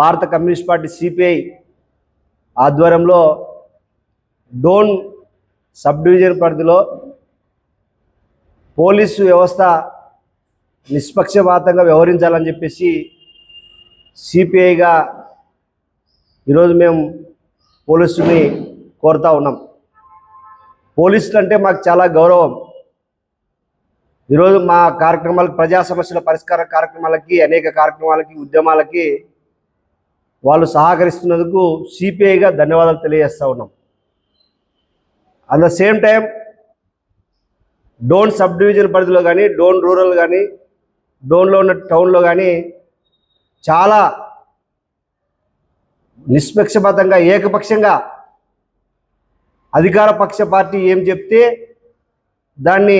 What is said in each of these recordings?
భారత communist party CPI ఆధ్వర్యంలో Dhone sub division పరిధిలో పోలీసు వ్యవస్థ నిష్పక్షపాతంగా వ్యవహరించాలని చెప్పేసి సిపిఐగా ఈరోజు మేము పోలీసుని కోరుతా ఉన్నాం. పోలీసులు అంటే మాకు చాలా గౌరవం. ఈరోజు మా కార్యక్రమాలకు ప్రజా సమస్యల పరిష్కార కార్యక్రమాలకి అనేక కార్యక్రమాలకి ఉద్యమాలకి వాళ్ళు సహకరిస్తున్నందుకు సిపిఐగా ధన్యవాదాలు తెలియజేస్తూ ఉన్నాం. At the same time Dhone sub division పరిధిలో కానీ డోన్ రూరల్ కానీ డోన్లో ఉన్న టౌన్లో కానీ చాలా నిష్పక్షపాతంగా ఏకపక్షంగా అధికార పక్ష పార్టీ ఏం చెప్తే దాన్ని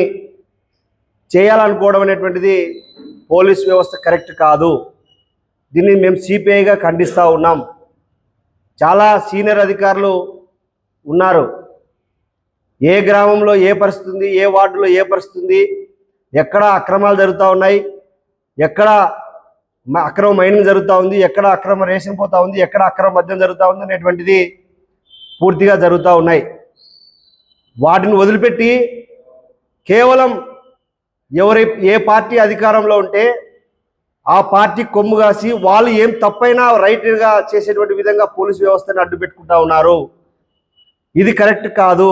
చేయాలనుకోవడం అనేటువంటిది పోలీస్ వ్యవస్థ కరెక్ట్ కాదు. దీన్ని మేము సిపిఐగా ఖండిస్తూ ఉన్నాం. చాలా సీనియర్ అధికారులు ఉన్నారు. ఏ గ్రామంలో ఏ పరిస్థితుంది ఏ వార్డులో ఏ పరిస్థితుంది ఎక్కడ అక్రమాలు జరుగుతూ ఉన్నాయి ఎక్కడ అక్రమ మైనింగ్ జరుగుతూ ఉంది ఎక్కడ అక్రమ రేషన్ పోతా ఉంది ఎక్కడ అక్రమ మద్యం జరుగుతూ ఉంది అనేటువంటిది పూర్తిగా జరుగుతూ ఉన్నాయి. వాటిని వదిలిపెట్టి కేవలం ఎవరి ఏ పార్టీ అధికారంలో ఉంటే ఆ పార్టీ కొమ్ము కాసి వాళ్ళు ఏం తప్పైనా రైట్గా చేసేటువంటి విధంగా పోలీసు వ్యవస్థను అడ్డు పెట్టుకుంటా ఉన్నారు. ఇది కరెక్ట్ కాదు.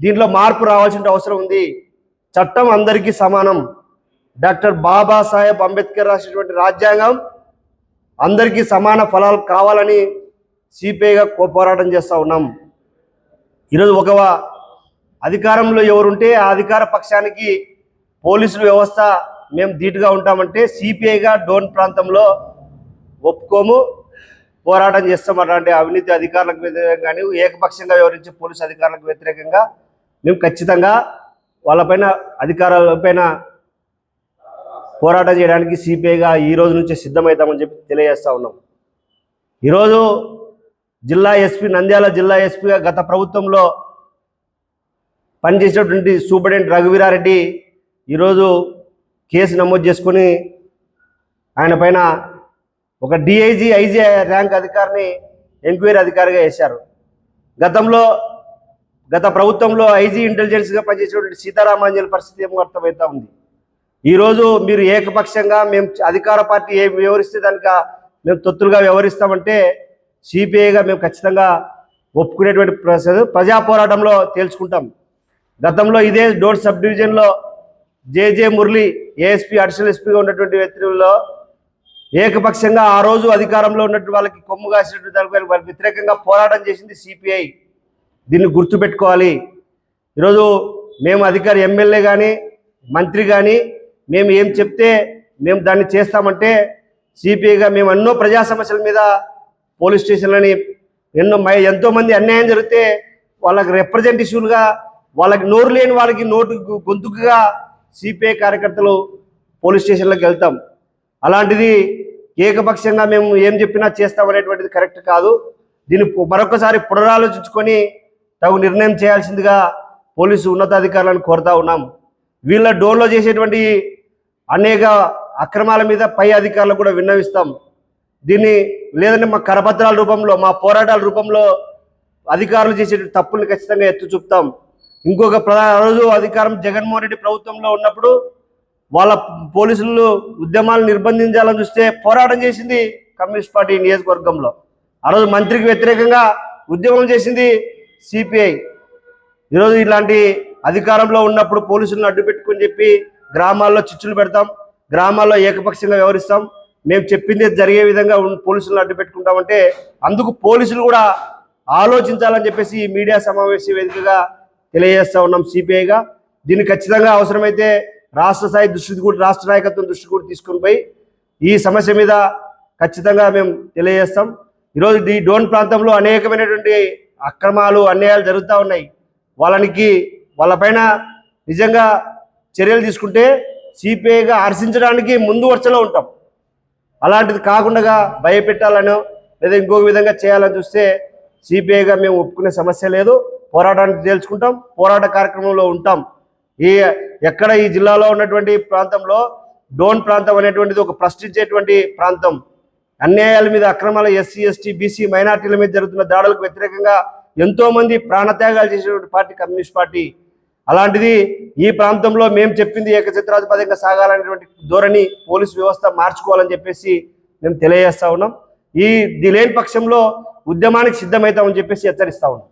దీంట్లో మార్పు రావాల్సిన అవసరం ఉంది. చట్టం అందరికీ సమానం. డాక్టర్ బాబాసాహెబ్ అంబేద్కర్ రాసినటువంటి రాజ్యాంగం అందరికీ సమాన ఫలాలు కావాలని సిపిఐగా పోరాటం చేస్తూ ఉన్నాం. ఈరోజు ఒక అధికారంలో ఎవరుంటే ఆ అధికార పక్షానికి పోలీసుల వ్యవస్థ మేము ధీటుగా ఉంటామంటే సిపిఐగా డోన్ ప్రాంతంలో ఒప్పుకోము పోరాటం చేస్తాం అలాంటి అవినీతి అధికారులకు వ్యతిరేకంగా కానీ ఏకపక్షంగా వివరించే పోలీసు అధికారులకు వ్యతిరేకంగా మేము ఖచ్చితంగా వాళ్ళపైన అధికారులపైన పోరాటం చేయడానికి సిపిఐగా ఈ రోజు నుంచే సిద్ధమవుతామని చెప్పి తెలియజేస్తా ఉన్నాం. ఈరోజు జిల్లా ఎస్పీ నంద్యాల జిల్లా ఎస్పీగా గత ప్రభుత్వంలో పనిచేసినటువంటి సూపరింటెండెంట్ రఘువీరారెడ్డి ఈరోజు కేసు నమోదు చేసుకొని ఆయన పైన ఒక డిఐజీ ఐజీ ర్యాంక్ అధికారిని ఎంక్వైరీ అధికారిగా వేశారు. గతంలో గత ప్రభుత్వంలో ఐజీ ఇంటెలిజెన్స్గా పనిచేసినటువంటి సీతారామాంజలి పరిస్థితి ఏమో అర్థమవుతా ఉంది. ఈరోజు మీరు ఏకపక్షంగా మేము అధికార పార్టీ ఏ వ్యవహరిస్తే దానికి మేము తొత్తులుగా వ్యవహరిస్తామంటే సిపిఐగా మేము ఖచ్చితంగా ఒప్పుకునేటువంటి ప్రజా పోరాటంలో తేల్చుకుంటాం. గతంలో ఇదే డోర్ సబ్ డివిజన్లో జేజే మురళి ఏఎస్పీ అడిషనల్ ఎస్పీగా ఉన్నటువంటి వ్యక్తుల్లో ఏకపక్షంగా ఆ రోజు అధికారంలో ఉన్నటువంటి వాళ్ళకి కొమ్ము కాసినటువంటి దానిపై వాళ్ళకి వ్యతిరేకంగా పోరాటం చేసింది సిపిఐ. దీన్ని గుర్తుపెట్టుకోవాలి. ఈరోజు మేము అధికారి ఎమ్మెల్యే కానీ మంత్రి కానీ మేము ఏం చెప్తే మేము దాన్ని చేస్తామంటే సిపిఐగా మేము ఎన్నో ప్రజా సమస్యల మీద పోలీస్ స్టేషన్లని ఎన్నో మై- ఎంతోమంది అన్యాయం జరిగితే వాళ్ళకి రిప్రజెంటేటివ్లుగా వాళ్ళకి నోరు లేని వాళ్ళకి నోటు గొంతుకుగా సిపిఐ కార్యకర్తలు పోలీస్ స్టేషన్లోకి వెళ్తాం. అలాంటిది ఏకపక్షంగా మేము ఏం చెప్పినా చేస్తామనేటువంటిది కరెక్ట్ కాదు. దీన్ని మరొకసారి పునరాలోచించుకొని తగు నిర్ణయం చేయాల్సిందిగా పోలీసు ఉన్నతాధికారులను కోరుతా ఉన్నాం. వీళ్ళ డోన్లో చేసేటువంటి అనేక అక్రమాల మీద పై అధికారులకు కూడా విన్నవిస్తాం. దీన్ని లేదంటే మా కరపత్రాల రూపంలో మా పోరాటాల రూపంలో అధికారులు చేసే తప్పుల్ని ఖచ్చితంగా ఎత్తు చూపుతాం. ఇంకొక ప్రధాన రోజు అధికారం జగన్మోహన్ రెడ్డి ప్రభుత్వంలో ఉన్నప్పుడు వాళ్ళ పోలీసులు ఉద్యమాలు నిర్బంధించాలని చూస్తే పోరాటం చేసింది కమ్యూనిస్ట్ పార్టీ నియోజకవర్గంలో. ఆ రోజు మంత్రికి వ్యతిరేకంగా ఉద్యమం చేసింది సిపిఐ. ఈరోజు ఇలాంటి అధికారంలో ఉన్నప్పుడు పోలీసులను అడ్డు పెట్టుకుని చెప్పి గ్రామాల్లో చిచ్చులు పెడతాం గ్రామాల్లో ఏకపక్షంగా వ్యవహరిస్తాం. మేము చెప్పింది జరిగే విధంగా పోలీసులను అడ్డు పెట్టుకుంటామంటే అందుకు పోలీసులు కూడా ఆలోచించాలని చెప్పేసి ఈ మీడియా సమావేశ వేదికగా తెలియజేస్తూ ఉన్నాం సిపిఐగా. దీన్ని ఖచ్చితంగా అవసరమైతే రాష్ట్ర స్థాయి దృష్టి కూడా రాష్ట్ర నాయకత్వం దృష్టి కూడా తీసుకుని పోయి ఈ సమస్య మీద ఖచ్చితంగా మేము తెలియజేస్తాం. ఈరోజు ఈ డోన్ ప్రాంతంలో అనేకమైనటువంటి అక్రమాలు అన్యాయాలు జరుగుతూ ఉన్నాయి. వాళ్ళనికి వాళ్ళపైన నిజంగా చర్యలు తీసుకుంటే సిపిఐగా హర్షించడానికి ముందు వరుసలో ఉంటాం. అలాంటిది కాకుండా భయపెట్టాలనో లేదా ఇంకొక విధంగా చేయాలని చూస్తే సిపిఐగా మేము ఒప్పుకునే సమస్య లేదు. పోరాటానికి తేల్చుకుంటాం పోరాట కార్యక్రమంలో ఉంటాం. ఈ ఎక్కడ ఈ జిల్లాలో ఉన్నటువంటి ప్రాంతంలో డోన్ ప్రాంతం అనేటువంటిది ఒక ప్రశ్నించేటువంటి ప్రాంతం. అన్యాయాల మీద అక్రమాల ఎస్సీ ఎస్టీ బీసీ మైనార్టీల మీద జరుగుతున్న దాడులకు వ్యతిరేకంగా ఎంతో మంది ప్రాణత్యాగాలు చేసినటువంటి పార్టీ కమ్యూనిస్ట్ పార్టీ. అలాంటిది ఈ ప్రాంతంలో మేము చెప్పింది ఏకచిత్రాధిపత్యంగా సాగాలనేటువంటి ధోరణి పోలీసు వ్యవస్థ మార్చుకోవాలని చెప్పేసి మేము తెలియజేస్తా ఉన్నాం. ఈ లేని పక్షంలో ఉద్యమానికి సిద్ధమవుతామని చెప్పేసి హెచ్చరిస్తా ఉన్నాం.